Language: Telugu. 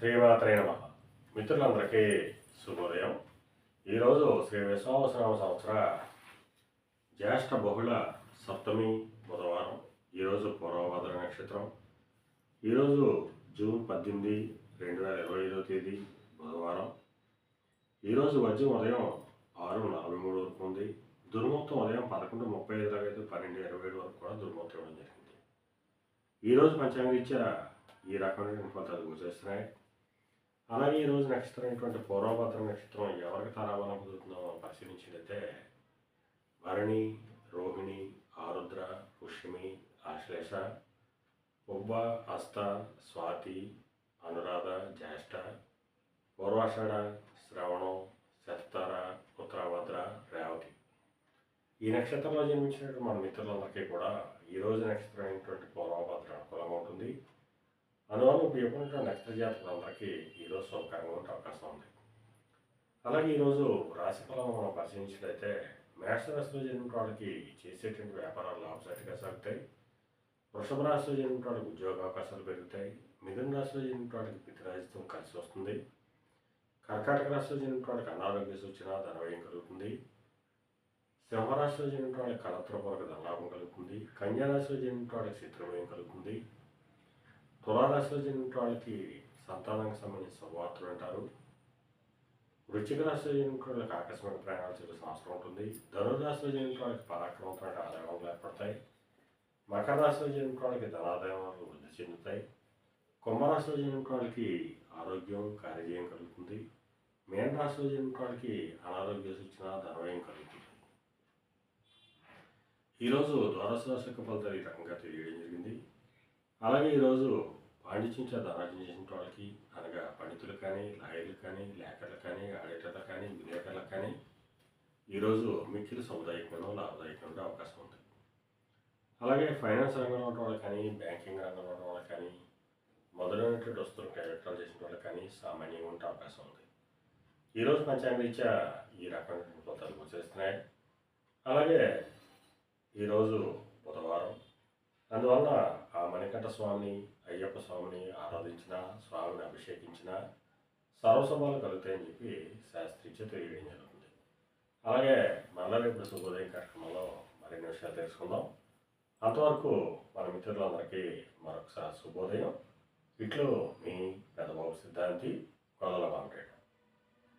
శ్రీమాత్రే నమ. మిత్రులందరికీ శుభోదయం. ఈరోజు శ్రీ విశ్వావసరామ సంవత్సర జ్యేష్ఠ బహుళ సప్తమి బుధవారం. ఈరోజు పూర్వభద్ర నక్షత్రం. ఈరోజు జూన్ పద్దెనిమిది రెండు వేల ఇరవై ఐదో తేదీ బుధవారం. ఈరోజు మధ్య ఉదయం ఆరు నలభై మూడు వరకు ఉంది. దుర్మొత్తం ఉదయం పదకొండు ముప్పై ఐదు దాకా అయితే పన్నెండు ఇరవై ఏడు వరకు కూడా దుర్మొత్తం ఇవ్వడం జరిగింది. ఈరోజు పంచాంగరీత్యా ఈ రకమైన ఫలితాలు గోచరిస్తున్నాయి అలాగే ఈరోజు నక్షత్రం అయినటువంటి పూర్వభద్ర నక్షత్రం ఎవరికి తారాబలం కుదురుతుందో మనం పరిశీలించినట్లయితే భరణి రోహిణి ఆరుద్ర పుష్యమి ఆశ్లేష ఉబ్బ హస్త స్వాతి అనురాధ జ్యేష్ఠ పూర్వాషాఢ శ్రవణం శతర ఉత్తరాభద్ర రేవతి. ఈ నక్షత్రంలో జన్మించినటువంటి మన మిత్రులందరికీ కూడా ఈ రోజు నక్షత్రం అయినటువంటి పూర్వభద్ర అనుకూలంగా ఉంటుంది. అందువల్ల ఉపయోగపడిన నక్షత్ర జాతకులందరికీ ఈరోజు శుభకరంగా ఉండే అవకాశం ఉంది. అలాగే ఈరోజు రాశి ఫలం మనం పరిశీలించినట్లయితే మేషరాశిలో జరిగిన వాళ్ళకి చేసేటువంటి వ్యాపారాలు లాభసాటిగా సాగుతాయి. వృషభ రాశిలో జరిగిన వాళ్ళకి ఉద్యోగ అవకాశాలు పెరుగుతాయి. మిథున రాశిలో జరిగిన వాళ్ళకి పితరాజితం కలిసి వస్తుంది. కర్కాటక రాశిలో జరిగిన వాళ్ళకి అనారోగ్య సూచన ధనవ్యయం కలుగుతుంది. సింహరాశిలో జరిగిన వాళ్ళకి కళత్రపూర్వక ధనలాభం కలుగుతుంది. కన్యా రాశిలో జన్మిన వాళ్ళకి శత్రువయం కలుగుతుంది. తులారాశిలో జన్మిన వాళ్ళకి సంతానానికి సంబంధించిన శుభవార్తలు అంటారు. వృశ్చిక రాశిలో జన్మిన వాళ్ళకి ఆకస్మిక ప్రయాణాలు చేయాల్సిన అవసరం ఉంటుంది. ధనురాశిలో జన్మిన వాళ్ళకి పరాక్రమంతో ఆదాయాలు ఏర్పడతాయి. మకర రాశిలో జన్మిన వాళ్ళకి ధనాదాయాలు వృద్ధి చెందుతాయి. కుంభరాశిలో జన్మిన వాళ్ళకి ఆరోగ్యం కార్యజయం కలుగుతుంది. మేన రాశిలో జన్మిన వాళ్ళకి అనారోగ్య సూచన ధనవ్యయం కలుగుతుంది. ఈరోజు ద్వాదశ రాశి యొక్క ఫలితాలు ఈ రకంగా తెలియడం జరిగింది. అలాగే ఈరోజు పాండిత్యం చేత ధనార్జన చేసిన వాళ్ళకి అనగా పండితులు కానీ లాయర్లు కానీ లేఖర్లు కానీ ఆడిటర్లు కానీ విలేకరులకు కానీ ఈరోజు మిక్కిలి సముదాయకమైన లాభదాయకమైన అవకాశం ఉంది అలాగే ఫైనాన్స్ రంగంలో ఉన్న వాళ్ళు కానీ బ్యాంకింగ్ రంగంలో ఉన్న వాళ్ళు కానీ మొదలైనటువంటి వస్తువులు కైవెట్టాలు చేసిన వాళ్ళు కానీ సామాన్యంగా ఉండే అవకాశం ఉంది. ఈరోజు పంచాంగరీత్యా ఈ రకమైన ఫలితాలు గోచరిస్తున్నాయి అలాగే ఈరోజు బుధవారం అందువల్ల ఆ మణికంఠ స్వామిని అయ్యప్ప స్వామిని ఆరాధించిన స్వామిని అభిషేకించిన సర్వసభలు కలుగుతాయని చెప్పి శాస్త్రీచ తెలియడం జరుగుతుంది. అలాగే మళ్ళీ రేపు శుభోదయం కార్యక్రమంలో మరిన్ని విషయాలు తెలుసుకుందాం. అంతవరకు మన మిత్రులందరికీ మరొకసారి శుభోదయం. ఇట్లు మీ పెద్దబాబు సిద్ధాంతి కొదల కాంట్రాక్ట్